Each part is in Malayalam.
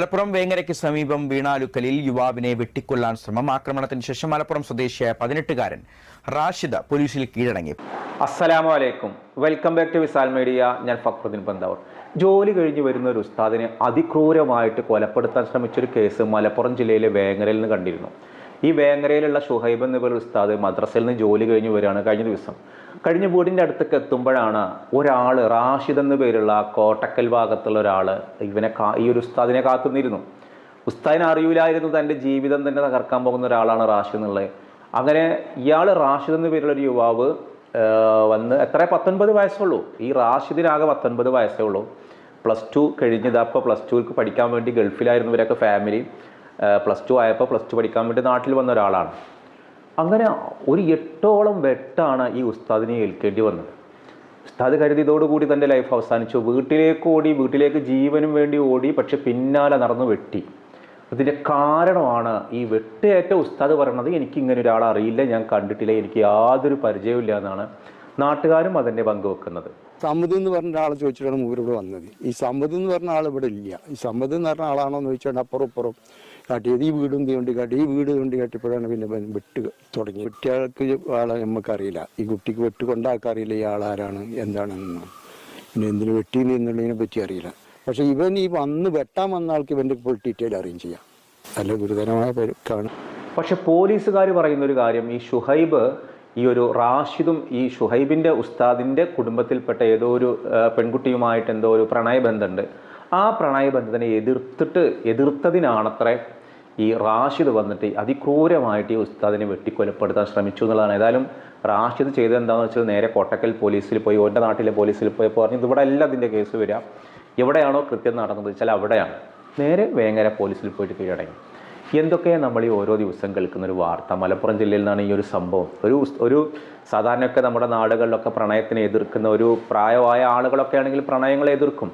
മലപ്പുറം വേങ്ങരയ്ക്ക് സമീപം വീണാലുക്കലിൽ യുവാവിനെ വെട്ടിക്കൊല്ലാൻ ശ്രമം. ആക്രമണത്തിന് ശേഷം മലപ്പുറം സ്വദേശിയായ പതിനെട്ടുകാരൻ റാഷിദ പോലീസിൽ കീഴടങ്ങി. അസ്സലാമു അലൈക്കും. Welcome back to Visal media. ഞാൻ ഫക്രുദ്ദീൻ ബന്ദാവർ ജോലി കഴിഞ്ഞ് വരുന്ന ഒരു ഉസ്താദിനെ അതിക്രൂരമായിട്ട് കൊലപ്പെടുത്താൻ ശ്രമിച്ചൊരു കേസ് മലപ്പുറം ജില്ലയിലെ വേങ്ങരയിൽ നിന്ന് കണ്ടിരുന്നു. ഈ വേങ്ങരയിലുള്ള ഷുഹൈബ് എന്ന പേര് ഉസ്താദ് മദ്രസയിൽ നിന്ന് ജോലി കഴിഞ്ഞ് വരികയാണ് കഴിഞ്ഞ ദിവസം. കഴിഞ്ഞ വീടിന്റെ അടുത്തേക്ക് എത്തുമ്പോഴാണ് ഒരാൾ റാഷിദ് എന്ന പേരുള്ള കോട്ടക്കൽ ഭാഗത്തുള്ള ഒരാൾ ഇവനെ കാ ഈ ഒരു ഉസ്താദിനെ കാത്തുനിന്നിരുന്നു ഉസ്താദിനെ അറിയില്ലായിരുന്നു തന്റെ ജീവിതം തന്നെ തകർക്കാൻ പോകുന്ന ഒരാളാണ് റാഷിദ് എന്നുള്ളത്. അങ്ങനെ ഇയാൾ റാഷിദ് എന്ന പേരുള്ള ഒരു യുവാവ് വന്ന് എത്ര? പത്തൊൻപത് വയസ്സുള്ളൂ ഈ റാഷിദിനാകെ പത്തൊൻപത് വയസ്സേ ഉള്ളൂ. പ്ലസ് ടു കഴിഞ്ഞത് അപ്പോൾ പ്ലസ് ടുക്ക് പഠിക്കാൻ വേണ്ടി ഗൾഫിലായിരുന്നു ഇവരൊക്കെ ഫാമിലി പ്ലസ് ടു ആയപ്പോൾ പ്ലസ് ടു പഠിക്കാൻ വേണ്ടി നാട്ടിൽ വന്ന ഒരാളാണ്. അങ്ങനെ ഒരു എട്ടോളം വെട്ടാണ് ഈ ഉസ്താദിനെ ഏൽക്കേണ്ടി വന്നത്. ഉസ്താദ് കരുതി ഇതോടുകൂടി തന്റെ ലൈഫ് അവസാനിച്ചു. വീട്ടിലേക്ക് ഓടി വീട്ടിലേക്ക് ജീവനും വേണ്ടി ഓടി പക്ഷെ പിന്നാലെ നടന്ന് വെട്ടി. അതിന്റെ കാരണമാണ് ഈ വെട്ടേറ്റ ഉസ്താദ് പറയണത് എനിക്ക് ഇങ്ങനെ ഒരാളെ അറിയില്ല ഞാൻ കണ്ടിട്ടില്ല എനിക്ക് യാതൊരു പരിചയമില്ല എന്നാണ് നാട്ടുകാരും അതിന്റെ പങ്കുവെക്കുന്നത്. സമ്മതി എന്ന് പറഞ്ഞ ആളെ ചോദിച്ചിട്ടാണ് മൂവരിവിടെ വന്നത്. ഈ സമ്മതി എന്ന് പറഞ്ഞ ആൾ ഇവിടെ ഇല്ല. ഈ സമ്മതി എന്ന് പറഞ്ഞ ആളാണോ എന്ന് ചോദിച്ചാൽ അപ്പുറം ഇപ്പുറം കാട്ടിയത് ഈ വീടും തീണ്ടി കാട്ടി ഈ വീട് തീണ്ടി കാട്ടിയപ്പോഴാണ് പിന്നെ വെട്ട് തുടങ്ങി. കുട്ടികൾക്ക് ആളെ നമുക്കറിയില്ല ഈ കുട്ടിക്ക് വെട്ട് കൊണ്ടാക്കറിയില്ല ഈ ആളാരാണ് എന്താണെന്ന്. പിന്നെ എന്തിനു വെട്ടി എന്നുള്ളതിനെ പറ്റി അറിയില്ല. പക്ഷെ ഇവൻ ഈ വന്ന് വെട്ടാൻ വന്ന ആൾക്ക് ഇവന്റെ ഫുൾ ഡീറ്റെയിൽ അറിയും ചെയ്യാം. നല്ല ഗുരുതരമായ പരുക്കാണ് പക്ഷെ പോലീസുകാർ പറയുന്ന ഒരു കാര്യം ഈ ഷുഹൈബ് ഈ ഒരു റാഷിദും ഈ ഷുഹൈബിന്റെ ഉസ്താദിന്റെ കുടുംബത്തിൽപ്പെട്ട ഏതോ ഒരു പെൺകുട്ടിയുമായിട്ട് എന്തോ ഒരു പ്രണയബന്ധമുണ്ട്. ആ പ്രണയബന്ധത്തിനെ എതിർത്തിട്ട് എതിർത്തതിനാണത്രേ ഈ റാഷിദ് വന്നിട്ട് അതിക്രൂരമായിട്ട് ഈ ഉസ്താദിനെ വെട്ടിക്കൊലപ്പെടുത്താൻ ശ്രമിച്ചു എന്നുള്ളതാണ്. ഏതായാലും റാഷിദ് ചെയ്തത് എന്താണെന്ന് വെച്ചാൽ നേരെ കൊട്ടക്കൽ പോലീസിൽ പോയി ഓന്റെ നാട്ടിലെ പോലീസിൽ പോയി പറഞ്ഞു ഇവിടെ അല്ല അതിന്റെ കേസ് വരിക എവിടെയാണോ കൃത്യം നടന്നത് വെച്ചാൽ അവിടെയാണ്. നേരെ വേങ്ങര പോലീസിൽ പോയിട്ട് കീഴടങ്ങി. എന്തൊക്കെയാണ് നമ്മൾ ഈ ഓരോ ദിവസം കേൾക്കുന്ന ഒരു വാർത്ത. മലപ്പുറം ജില്ലയിൽ നിന്നാണ് ഈ ഒരു സംഭവം. ഒരു ഒരു സാധാരണയൊക്കെ നമ്മുടെ നാടുകളിലൊക്കെ പ്രണയത്തിനെ എതിർക്കുന്ന ഒരു പ്രായമായ ആളുകളൊക്കെ ആണെങ്കിൽ പ്രണയങ്ങളെ എതിർക്കും.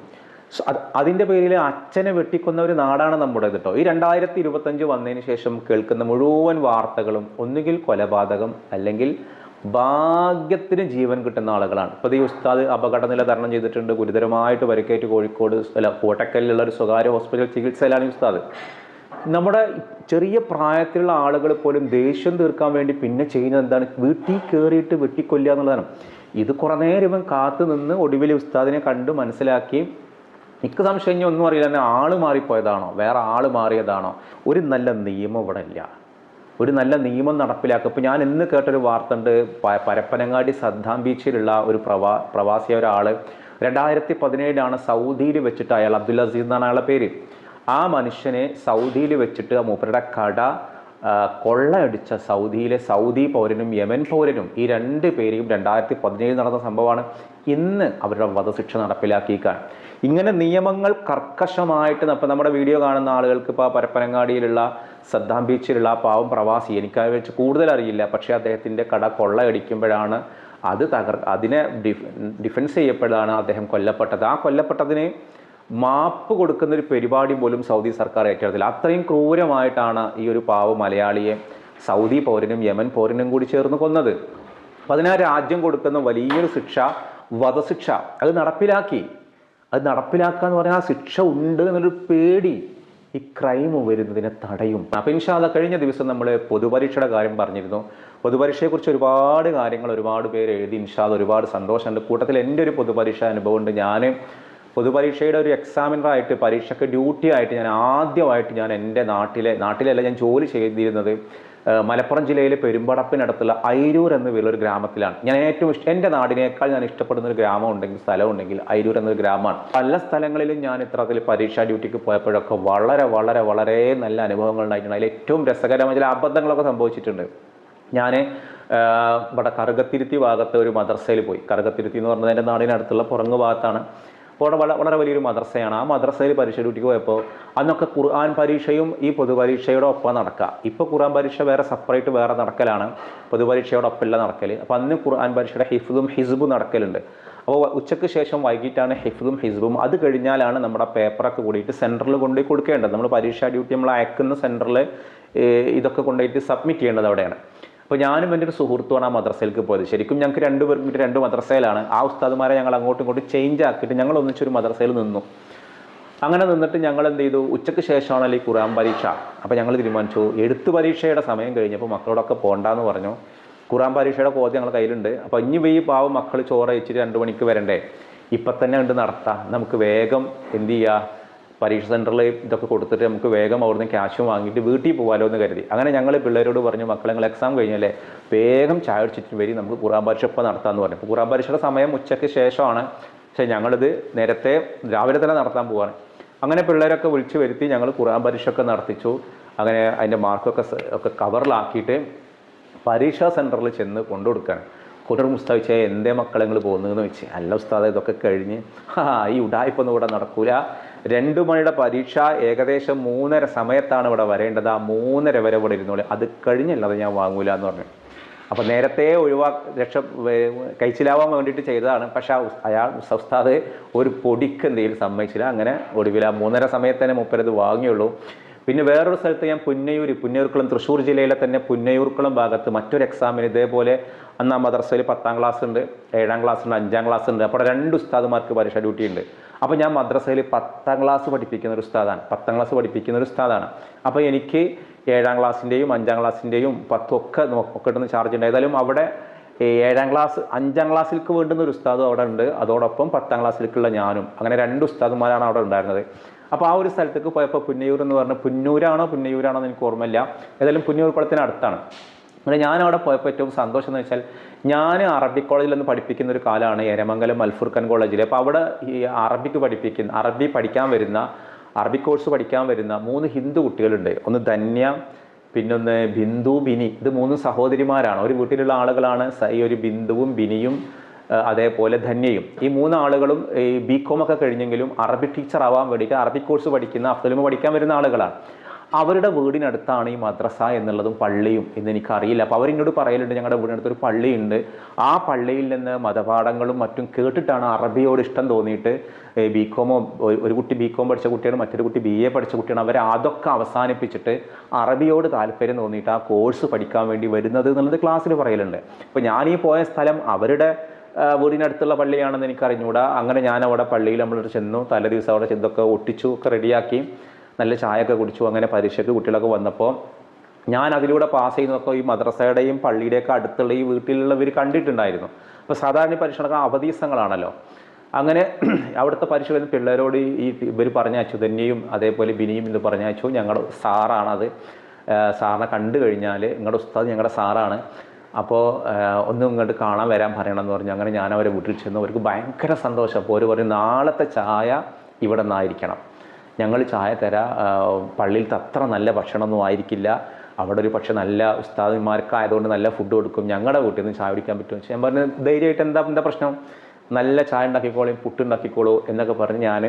അതിന്റെ പേരിൽ അച്ഛനെ വെട്ടിക്കുന്ന ഒരു നാടാണ് നമ്മുടെ കേട്ടോ. ഈ രണ്ടായിരത്തി ഇരുപത്തഞ്ച് വന്നതിന് ശേഷം കേൾക്കുന്ന മുഴുവൻ വാർത്തകളും ഒന്നുകിൽ കൊലപാതകം അല്ലെങ്കിൽ ഭാഗ്യത്തിന് ജീവൻ കിട്ടുന്ന ആളുകളാണ്. ഇപ്പോൾ ഈ ഉസ്താദ് അപകടനില തരണം ചെയ്തിട്ടുണ്ട്. ഗുരുതരമായിട്ട് പരിക്കേറ്റ് കോഴിക്കോട് അല്ല കോട്ടക്കലിലുള്ള ഒരു സ്വകാര്യ ഹോസ്പിറ്റൽ ചികിത്സയിലാണ് ഉസ്താദ്. നമ്മുടെ ചെറിയ പ്രായത്തിലുള്ള ആളുകൾ പോലും ദേഷ്യം തീർക്കാൻ വേണ്ടി പിന്നെ ചെയ്യുന്നത് എന്താണ്? വീട്ടിൽ കയറിയിട്ട് വെട്ടിക്കൊല്ലുക എന്നുള്ളതാണ്. ഇത് കുറേ നേരം ഇവൻ കാത്തു നിന്ന് ഒടുവിൽ ഉസ്താദിനെ കണ്ട് മനസ്സിലാക്കി എനിക്ക് സംശയം ഇനി ഒന്നും അറിയില്ല. എന്നെ ആൾ മാറിപ്പോയതാണോ? വേറെ ആൾ മാറിയതാണോ? ഒരു നല്ല നിയമം ഇവിടെ ഇല്ല. ഒരു നല്ല നിയമം നടപ്പിലാക്കുക. ഇപ്പോൾ ഞാൻ ഇന്ന് കേട്ടൊരു വാർത്ത ഉണ്ട് പരപ്പനങ്ങാടി സദ്ദാം ബീച്ചിലുള്ള ഒരു പ്രവാ പ്രവാസിയ ഒരാൾ രണ്ടായിരത്തി പതിനേഴിലാണ് സൗദിയിൽ വെച്ചിട്ട് അയാൾ അബ്ദുൽ അസീസ് എന്നാണ് അയാളുടെ പേര്. ആ മനുഷ്യനെ സൗദിയിൽ വെച്ചിട്ട് മൂപ്പരുടെ കട കൊള്ളയടിച്ച സൗദിയിലെ സൗദി പൗരനും യമൻ പൗരനും ഈ രണ്ട് പേരെയും രണ്ടായിരത്തി പതിനേഴ് നടന്ന സംഭവമാണ് ഇന്ന് അവരുടെ വധശിക്ഷ നടപ്പിലാക്കിയേക്കാണ് ഇങ്ങനെ നിയമങ്ങൾ കർക്കശമായിട്ട് ഇപ്പം നമ്മുടെ വീഡിയോ കാണുന്ന ആളുകൾക്ക് ഇപ്പോൾ പരപ്പനങ്ങാടിയിലുള്ള സദ്ദാം ബീച്ചിലുള്ള പാവം പ്രവാസി എനിക്ക് വെച്ച് കൂടുതൽ അറിയില്ല. പക്ഷേ അദ്ദേഹത്തിന്റെ കട കൊള്ളയടിക്കുമ്പോഴാണ് അത് തകർ അതിനെ ഡിഫ് ഡിഫെൻസ് ചെയ്യപ്പെടാണ് അദ്ദേഹം കൊല്ലപ്പെട്ടത്. ആ കൊല്ലപ്പെട്ടതിന് മാപ്പ് കൊടുക്കുന്ന ഒരു പരിപാടി പോലും സൗദി സർക്കാർ ഏറ്റെടുത്തില്ല. അത്രയും ക്രൂരമായിട്ടാണ് ഈ ഒരു പാവ് മലയാളിയെ സൗദി പൗരനും യമൻ പൗരനും കൂടി ചേർന്ന് കൊന്നത്. അപ്പം അതിനാ രാജ്യം കൊടുക്കുന്ന വലിയൊരു ശിക്ഷ വധശിക്ഷ. അത് നടപ്പിലാക്കി. അത് നടപ്പിലാക്കുക എന്ന് പറഞ്ഞാൽ ആ ശിക്ഷ ഉണ്ട് എന്നൊരു പേടി ഈ ക്രൈം വരുന്നതിനെ തടയും. അപ്പം ഇൻഷാല്ല കഴിഞ്ഞ ദിവസം നമ്മൾ പൊതുപരീക്ഷയുടെ കാര്യം പറഞ്ഞിരുന്നു. പൊതുപരീക്ഷയെക്കുറിച്ച് ഒരുപാട് കാര്യങ്ങൾ ഒരുപാട് പേര് എഴുതി ഇൻഷാദ് ഒരുപാട് സന്തോഷമുണ്ട്. കൂട്ടത്തിൽ എന്റെ ഒരു പൊതുപരീക്ഷ അനുഭവം ഉണ്ട് ഞാൻ പൊതുപരീക്ഷയുടെ ഒരു എക്സാമിനറായിട്ട് പരീക്ഷയ്ക്ക് ഡ്യൂട്ടി ആയിട്ട് ഞാൻ ആദ്യമായിട്ട് ഞാൻ എന്റെ നാട്ടിലെ നാട്ടിലല്ല ഞാൻ ജോലി ചെയ്തിരുന്നത് മലപ്പുറം ജില്ലയിലെ പെരുമ്പടപ്പിനടുത്തുള്ള അയിരൂർ എന്ന പേരുള്ള ഗ്രാമത്തിലാണ്. ഞാൻ ഏറ്റവും ഇഷ്ടം എന്റെ നാടിനേക്കാൾ ഞാൻ ഇഷ്ടപ്പെടുന്ന ഒരു ഗ്രാമം ഉണ്ടെങ്കിൽ സ്ഥലം ഉണ്ടെങ്കിൽ അയിരൂർ എന്നൊരു ഗ്രാമമാണ്. പല സ്ഥലങ്ങളിലും ഞാൻ ഇത്തരത്തിൽ പരീക്ഷാ ഡ്യൂട്ടിക്ക് പോയപ്പോഴൊക്കെ വളരെ വളരെ വളരെ നല്ല അനുഭവങ്ങൾ ഉണ്ടായിട്ടുണ്ട്. അതിൽ ഏറ്റവും രസകരമായ ചില അബദ്ധങ്ങളൊക്കെ സംഭവിച്ചിട്ടുണ്ട്. ഞാൻ ഇവിടെ കറുകത്തിരുത്തി ഭാഗത്ത് ഒരു മദർസയിൽ പോയി. കറുകത്തിരുത്തി എന്ന് പറഞ്ഞത് എന്റെ നാടിനടുത്തുള്ള പുറങ്ങ് ഭാഗത്താണ് അപ്പോൾ അവിടെ വളരെ വലിയൊരു മദ്രസയാണ്. ആ മദ്രസയിൽ പരീക്ഷ ഡ്യൂട്ടിക്ക് പോയപ്പോൾ അന്നൊക്കെ ഖുർആൻ പരീക്ഷയും ഈ പൊതുപരീക്ഷയുടെ ഒപ്പം നടക്കുക ഇപ്പോൾ ഖുർആൻ പരീക്ഷ വേറെ സെപ്പറേറ്റ് വേറെ നടക്കലാണ്. പൊതുപരീക്ഷയുടെ ഒപ്പമില്ല നടക്കൽ അപ്പോൾ അന്ന് ഖുർആൻ പരീക്ഷയുടെ ഹിഫ്ദും ഹിസ്ബും നടക്കലുണ്ട്. അപ്പോൾ ഉച്ചയ്ക്ക് ശേഷം വൈകിട്ടാണ് ഹിഫ്ദും ഹിസ്ബും. അത് കഴിഞ്ഞാലാണ് നമ്മുടെ പേപ്പറൊക്കെ കൂടിയിട്ട് സെന്ററിൽ കൊണ്ടുപോയി കൊടുക്കേണ്ടത്. നമ്മൾ പരീക്ഷാ ഡ്യൂട്ടി നമ്മൾ അയക്കുന്ന സെന്ററിൽ ഇതൊക്കെ കൊണ്ടുപോയിട്ട് സബ്മിറ്റ് ചെയ്യേണ്ടത് അവിടെയാണ്. അപ്പോൾ ഞാനും എന്റെ ഒരു സുഹൃത്തുമാണ് ആ മദ്രസയിലേക്ക് പോയത്. ശരിക്കും ഞങ്ങൾക്ക് രണ്ട് പേർക്കും രണ്ട് മദ്രസയിലാണ്. ആ ഉസ്താദുമാരെ ഞങ്ങൾ അങ്ങോട്ടും ഇങ്ങോട്ടും ചേഞ്ച് ആക്കിയിട്ട് ഞങ്ങൾ ഒന്നിച്ചൊരു മദ്രസയിൽ നിന്നു. അങ്ങനെ നിന്നിട്ട് ഞങ്ങൾ എന്ത് ചെയ്തു? ഉച്ചയ്ക്ക് ശേഷമാണ് ഈ ഖുറാൻ പരീക്ഷ. അപ്പോൾ ഞങ്ങൾ തീരുമാനിച്ചു. എഴുത്ത് പരീക്ഷയുടെ സമയം കഴിഞ്ഞപ്പോൾ മക്കളോടൊക്കെ പോകണ്ടെന്ന് പറഞ്ഞു. ഖുറാൻ പരീക്ഷയുടെ കോതി ഞങ്ങളുടെ കയ്യിലുണ്ട്. അപ്പോൾ ഇനി ഈ പാവം മക്കൾ ചോറ് അയച്ചിട്ട് രണ്ട് മണിക്ക് വരണ്ടേ? ഇപ്പം തന്നെ ഉണ്ട് നടത്താം. നമുക്ക് വേഗം എന്ത് ചെയ്യുക പരീക്ഷ സെന്ററിൽ ഇതൊക്കെ കൊടുത്തിട്ട് നമുക്ക് വേഗം അവിടുന്ന് ക്യാഷും വാങ്ങിയിട്ട് വീട്ടിൽ പോകാമല്ലോ എന്ന് കരുതി. അങ്ങനെ ഞങ്ങൾ പിള്ളേരോട് പറഞ്ഞു മക്കളെ നിങ്ങൾ എക്സാം കഴിഞ്ഞല്ലേ? വേഗം ചായ അടിച്ചിട്ട് വരി നമുക്ക് ഖുറാൻ പരീക്ഷ ഇപ്പോൾ നടത്താമെന്ന് പറഞ്ഞു. ഖുറാൻ പരീക്ഷയുടെ സമയം ഉച്ചയ്ക്ക് ശേഷമാണ്. പക്ഷേ ഞങ്ങളിത് നേരത്തെ രാവിലെ തന്നെ നടത്താൻ പോവാണ്. അങ്ങനെ പിള്ളേരൊക്കെ വിളിച്ചു വരുത്തി ഞങ്ങൾ ഖുറാൻ പരീക്ഷ ഒക്കെ നടത്തിച്ചു. അങ്ങനെ അതിന്റെ മാർക്കൊക്കെ ഒക്കെ കവറിലാക്കിയിട്ട് പരീക്ഷാ സെന്ററിൽ ചെന്ന് കൊണ്ടുകൊടുക്കുകയാണ് കുട്ടർ മുസ്താവിച്ച എന്തേ മക്കളെ നിങ്ങൾ പോകുന്നതെന്ന് വെച്ച്. അല്ല ഉസ്താദ് ഇതൊക്കെ കഴിഞ്ഞ് ആ ഈ ഉടായ്പൊന്നും ഇവിടെ നടക്കൂല. രണ്ടു മണിയുടെ പരീക്ഷ ഏകദേശം മൂന്നര സമയത്താണ് ഇവിടെ വരേണ്ടത്. ആ മൂന്നര വരെ ഇവിടെ ഇരുന്നോളൂ. അത് കഴിഞ്ഞല്ലാതെ ഞാൻ വാങ്ങൂല എന്ന് പറഞ്ഞു. അപ്പോൾ നേരത്തെ ഒഴിവാ രക്ഷ കഴിച്ചിലാവാൻ വേണ്ടിയിട്ട് ചെയ്തതാണ്. പക്ഷേ അയാൾ ഉസ്താദ് ഒരു പൊടിക്ക് എന്തെങ്കിലും സമ്മതിച്ചില്ല. അങ്ങനെ ഒടുവില മൂന്നര സമയത്ത് തന്നെ മുപ്പരത് വാങ്ങിയുള്ളൂ. പിന്നെ വേറൊരു സ്ഥലത്ത് ഞാൻ പുന്നയൂർ പുന്നയൂർക്കുളം തൃശ്ശൂർ ജില്ലയിലെ തന്നെ പുന്നയൂർക്കുളം ഭാഗത്ത് മറ്റൊരു എക്സാമിന് ഇതേപോലെ അന്ന് ആ മദ്രസയിൽ പത്താം ക്ലാസ് ഉണ്ട് ഏഴാം ക്ലാസ് ഉണ്ട് അഞ്ചാം ക്ലാസ് ഉണ്ട്. അപ്പോൾ രണ്ട് ഉസ്താദുമാർക്ക് പരീക്ഷ ഡ്യൂട്ടി ഉണ്ട്. അപ്പോൾ ഞാൻ മദ്രസയിൽ പത്താം ക്ലാസ് പഠിപ്പിക്കുന്ന ഒരു ഉസ്താദാണ്. പത്താം ക്ലാസ് പഠിപ്പിക്കുന്ന ഒരു ഉസ്താദാണ്. അപ്പോൾ എനിക്ക് ഏഴാം ക്ലാസ്സിന്റെയും അഞ്ചാം ക്ലാസ്സിന്റെയും പത്തും ഒക്കെ നോക്കിട്ടുന്ന ചാർജ് ഉണ്ട്. ഏതായാലും അവിടെ ഏഴാം ക്ലാസ് അഞ്ചാം ക്ലാസ്സിലേക്ക് വേണ്ടുന്ന ഒരു ഉസ്താദും അവിടെ ഉണ്ട്. അതോടൊപ്പം പത്താം ക്ലാസ്സിലേക്കുള്ള ഞാനും. അങ്ങനെ രണ്ട് ഉസ്താദുമാരാണ് അവിടെ ഉണ്ടായിരുന്നത്. അപ്പോൾ ആ ഒരു സ്ഥലത്തേക്ക് പോയപ്പോൾ പുന്നയൂർ എന്ന് പറഞ്ഞ പുന്നൂരാണോ പുന്നയൂരാണോ എന്ന് എനിക്ക് ഓർമ്മയില്ല. ഏതായാലും പുന്നയൂർ കുളത്തിന് അടുത്താണ്. അങ്ങനെ ഞാൻ അവിടെ പോയപ്പോൾ ഏറ്റവും സന്തോഷം എന്ന് വെച്ചാൽ ഞാൻ അറബിക് കോളേജിൽ നിന്ന് പഠിപ്പിക്കുന്ന ഒരു കാലമാണ് എരമംഗലം അൽഫുർഖാൻ കോളേജിൽ അപ്പോൾ അവിടെ ഈ അറബിക്ക് പഠിപ്പിക്കുന്ന അറബി പഠിക്കാൻ വരുന്ന അറബിക് കോഴ്സ് പഠിക്കാൻ വരുന്ന മൂന്ന് ഹിന്ദു കുട്ടികളുണ്ട്. ഒന്ന് ധന്യ പിന്നൊന്ന് ബിന്ദു ബിനി. ഇത് മൂന്ന് സഹോദരിമാരാണ്. ഒരു വീട്ടിലുള്ള ആളുകളാണ് ഈ ഒരു ബിന്ദുവും ബിനിയും അതേപോലെ ധന്യയും. ഈ മൂന്ന് ആളുകളും ഈ ബി കോം ഒക്കെ കഴിഞ്ഞെങ്കിലും അറബി ടീച്ചർ ആവാൻ വേണ്ടിയിട്ട് അറബി കോഴ്സ് പഠിക്കുന്ന അഫ്തലുമ പഠിക്കാൻ വരുന്ന ആളുകളാണ്. അവരുടെ വീടിനടുത്താണ് ഈ മദ്രസ എന്നുള്ളതും പള്ളിയും എന്ന് എനിക്കറിയില്ല. അപ്പോൾ അവരെന്നോട് പറയലുണ്ട് ഞങ്ങളുടെ വീടിനടുത്തൊരു പള്ളിയുണ്ട്. ആ പള്ളിയിൽ നിന്ന് മതപാഠങ്ങളും മറ്റും കേട്ടിട്ടാണ് അറബിയോട് ഇഷ്ടം തോന്നിയിട്ട് ബി കോമോ ഒരു കുട്ടി ബി കോം പഠിച്ച കുട്ടിയാണ് മറ്റൊരു കുട്ടി ബി എ പഠിച്ച കുട്ടിയാണ്. അവരെ അതൊക്കെ അവസാനിപ്പിച്ചിട്ട് അറബിയോട് താല്പര്യം തോന്നിയിട്ട് ആ കോഴ്സ് പഠിക്കാൻ വേണ്ടി വരുന്നത് എന്നുള്ളത് ക്ലാസ്സിൽ പറയലുണ്ട്. അപ്പോൾ ഞാൻ ഈ പോയ സ്ഥലം അവരുടെ വീടിനടുത്തുള്ള പള്ളിയാണെന്ന് എനിക്ക് അറിഞ്ഞുകൂടാ അങ്ങനെ ഞാൻ അവിടെ പള്ളിയിൽ നമ്മൾ ചെന്നു തലേ ദിവസം അവിടെ ചെന്നൊക്കെ ഒട്ടിച്ചു ഒക്കെ റെഡിയാക്കി നല്ല ചായയൊക്കെ കുടിച്ചു അങ്ങനെ പരീക്ഷയ്ക്ക് കുട്ടികളൊക്കെ വന്നപ്പോൾ ഞാൻ അതിലൂടെ പാസ് ചെയ്യുന്നതൊക്കെ ഈ മദ്രസയുടെയും പള്ളിയുടെയൊക്കെ അടുത്തുള്ള ഈ വീട്ടിലുള്ളവർ കണ്ടിട്ടുണ്ടായിരുന്നു. അപ്പോൾ സാധാരണ ഈ പരീക്ഷകളൊക്കെ അവധി അങ്ങനെ അവിടുത്തെ പരീക്ഷ വരുന്ന പിള്ളേരോട് ഈ ഇവർ പറഞ്ഞയച്ചു ധന്യയും അതേപോലെ ബിനിയും എന്ന് പറഞ്ഞയച്ചു ഞങ്ങളുടെ സാറാണത്. സാറിനെ കണ്ടു കഴിഞ്ഞാൽ നിങ്ങളുടെ ഉസ്താദ് ഞങ്ങളുടെ സാറാണ്. അപ്പോൾ ഒന്നും ഇങ്ങോട്ട് കാണാൻ വരാൻ പറയണം എന്ന് പറഞ്ഞു. അങ്ങനെ ഞാൻ അവരെ വീട്ടിൽ ചെന്നു. അവർക്ക് ഭയങ്കര സന്തോഷം. അപ്പോൾ അവർ പറയും നാളത്തെ ചായ ഇവിടെ നിന്നായിരിക്കണം. ഞങ്ങൾ ചായ തരാം. പള്ളിയിൽ അത്ര നല്ല ഭക്ഷണമൊന്നും ആയിരിക്കില്ല. അവിടെ ഒരു പക്ഷേ നല്ല ഉസ്താദിമാർക്കായതുകൊണ്ട് നല്ല ഫുഡ് കൊടുക്കും. ഞങ്ങളുടെ വീട്ടിൽ നിന്ന് ചായ കുടിക്കാൻ പറ്റും ഞാൻ പറഞ്ഞു ധൈര്യമായിട്ട് എന്താ എന്താ പ്രശ്നം? നല്ല ചായ ഉണ്ടാക്കിക്കോളൂ പുട്ട് ഉണ്ടാക്കിക്കോളൂ എന്നൊക്കെ പറഞ്ഞ് ഞാൻ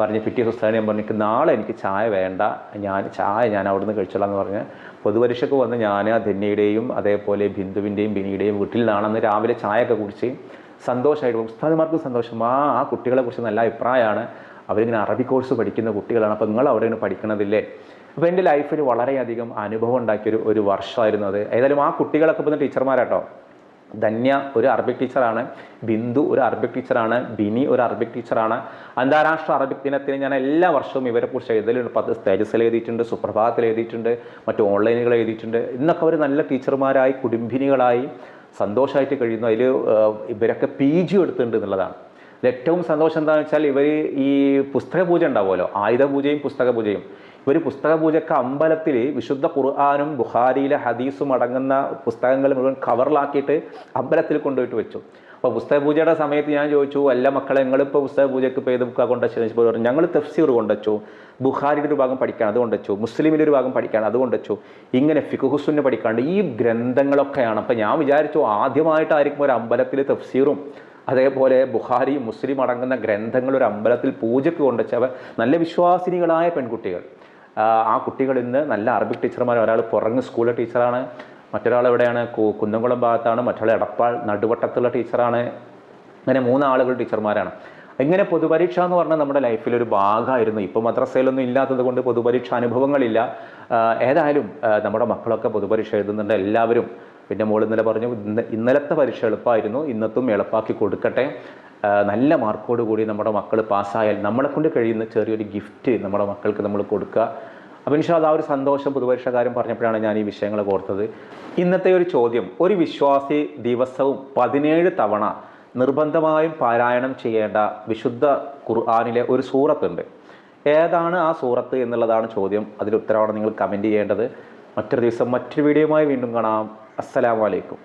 പറഞ്ഞ് പിറ്റേ ദിവസം ഞാൻ "എനിക്ക് നാളെ എനിക്ക് ചായ വേണ്ട. ഞാൻ ചായ ഞാൻ അവിടെ നിന്ന് കഴിച്ചോളാം എന്ന് പറഞ്ഞ് പൊതുപരീക്ഷയ്ക്ക് വന്ന് ഞാൻ ധന്യയുടെയും അതേപോലെ ബിന്ദുവിന്റെയും ബിനിയുടെയും വീട്ടിൽ നിന്നാണെന്ന് രാവിലെ ചായയൊക്കെ കുടിച്ച് സന്തോഷമായിട്ട് ഉസ്താദ്മാർക്കും സന്തോഷം. ആ ആ കുട്ടികളെ കുറിച്ച് നല്ല അഭിപ്രായമാണ്. അവരിങ്ങനെ അറബി കോഴ്സ് പഠിക്കുന്ന കുട്ടികളാണ്. അപ്പോൾ നിങ്ങൾ അവിടെ ഇങ്ങനെ പഠിക്കണതില്ലേ? അപ്പോൾ എന്റെ ലൈഫിൽ വളരെയധികം അനുഭവം ഉണ്ടാക്കിയൊരു ഒരു വർഷമായിരുന്നു അത്. ഏതായാലും ആ കുട്ടികളൊക്കെ ഇപ്പം ടീച്ചർമാരാട്ടോ ധന്യ ഒരു അറബിക് ടീച്ചറാണ് ബിന്ദു ഒരു അറബിക് ടീച്ചറാണ് ബിനി ഒരു അറബിക് ടീച്ചറാണ്. അന്താരാഷ്ട്ര അറബിക് ദിനത്തിന് ഞാൻ എല്ലാ വർഷവും ഇവരെ കുറിച്ച് എഴുതലുണ്ട്. പത്ത് സ്റ്റേജസിൽ എഴുതിയിട്ടുണ്ട് സുപ്രഭാതത്തിൽ എഴുതിയിട്ടുണ്ട് മറ്റു ഓൺലൈനുകൾ എഴുതിയിട്ടുണ്ട്. ഇന്നൊക്കെ അവർ നല്ല ടീച്ചർമാരായി കുടുംബിനികളായി സന്തോഷമായിട്ട് കഴിയുന്നു. അതിൽ ഇവരൊക്കെ പി ജി എടുത്തിട്ടുണ്ട് എന്നുള്ളതാണ്. ഏറ്റവും സന്തോഷം എന്താണെന്ന് വെച്ചാൽ ഇവർ ഈ പുസ്തക പൂജ ഉണ്ടാവുമല്ലോ. ആയുധ പൂജയും പുസ്തക പൂജയും ഇവർ പുസ്തക പൂജയ്ക്ക് അമ്പലത്തിൽ വിശുദ്ധ ഖുർആാനും ബുഖാരിയിലെ ഹദീസും അടങ്ങുന്ന പുസ്തകങ്ങൾ മുഴുവൻ കവറിലാക്കിയിട്ട് അമ്പലത്തിൽ കൊണ്ടുപോയിട്ട് വെച്ചു. അപ്പോൾ പുസ്തക പൂജയുടെ സമയത്ത് ഞാൻ ചോദിച്ചു അല്ല മക്കളെ നിങ്ങളിപ്പോൾ പുസ്തക പൂജയ്ക്ക് ഇപ്പോൾ ഏത് ബുക്കാണ് കൊണ്ടുവച്ചു ഞങ്ങൾ തഫ്സീർ കൊണ്ടുവച്ചു ബുഹാരിയുടെ ഒരു ഭാഗം പഠിക്കാൻ അത് കൊണ്ടുവച്ചു മുസ്ലിമിന്റെ ഒരു ഭാഗം പഠിക്കാൻ അത് കൊണ്ടുവച്ചു ഇങ്ങനെ ഫിഖുഹുസുന്നെ പഠിക്കാണ്ട് ഈ ഗ്രന്ഥങ്ങളൊക്കെയാണ്. അപ്പോൾ ഞാൻ വിചാരിച്ചു ആദ്യമായിട്ടായിരിക്കും ഒരു അമ്പലത്തിൽ തഫ്സീറും അതേപോലെ ബുഹാരി മുസ്ലിം അടങ്ങുന്ന ഗ്രന്ഥങ്ങൾ ഒരു അമ്പലത്തിൽ പൂജയ്ക്ക് കൊണ്ടുവച്ചവർ നല്ല വിശ്വാസിനികളായ പെൺകുട്ടികൾ. ആ, കുട്ടികൾ ഇന്ന് നല്ല അറബിക് ടീച്ചർമാർ ഒരാൾ പുറങ്ങ് സ്കൂളിലെ ടീച്ചറാണ് മറ്റൊരാൾ എവിടെയാണ് കുന്നംകുളം ഭാഗത്താണ് മറ്റൊരാൾ എടപ്പാൾ നടുവട്ടത്തുള്ള ടീച്ചറാണ് അങ്ങനെ മൂന്നാളുകൾ ടീച്ചർമാരാണ്. ഇങ്ങനെ പൊതുപരീക്ഷ എന്ന് പറഞ്ഞാൽ നമ്മുടെ ലൈഫിൽ ഒരു ഭാഗമായിരുന്നു. ഇപ്പോൾ മദ്രസയിലൊന്നും ഇല്ലാത്തത് കൊണ്ട് പൊതുപരീക്ഷ അനുഭവങ്ങളില്ല. ഏതായാലും നമ്മുടെ മക്കളൊക്കെ പൊതുപരീക്ഷ എഴുതുന്നുണ്ട് എല്ലാവരും. പിന്നെ മോൾ ഇന്നലെ പറഞ്ഞു ഇന്ന ഇന്നലത്തെ പരീക്ഷ എളുപ്പമായിരുന്നു ഇന്നത്തും എളുപ്പമാക്കി കൊടുക്കട്ടെ. നല്ല മാർക്കോട് കൂടി നമ്മുടെ മക്കൾ പാസ്സായാൽ നമ്മളെ കൊണ്ട് കഴിയുന്ന ചെറിയൊരു ഗിഫ്റ്റ് നമ്മുടെ മക്കൾക്ക് നമ്മൾ കൊടുക്കുക. അപ്പോൾ ഇൻഷാല്ല ആ ഒരു സന്തോഷം പുതുപരിഷകാരം പറഞ്ഞപ്പോഴാണ് ഞാൻ ഈ വിഷയങ്ങൾ ഓർത്തത്. ഇന്നത്തെ ഒരു ചോദ്യം ഒരു വിശ്വാസി ദിവസവും പതിനേഴ് തവണ നിർബന്ധമായും പാരായണം ചെയ്യേണ്ട വിശുദ്ധ ഖുർആാനിലെ ഒരു സൂറത്തുണ്ട്. ഏതാണ് ആ സൂറത്ത് എന്നുള്ളതാണ് ചോദ്യം. അതിൽ ഉത്തരവാണ് നിങ്ങൾ കമന്റ് ചെയ്യേണ്ടത്. മറ്റൊരു ദിവസം മറ്റൊരു വീഡിയോയുമായി വീണ്ടും കാണാം. അസ്സലാമലൈക്കും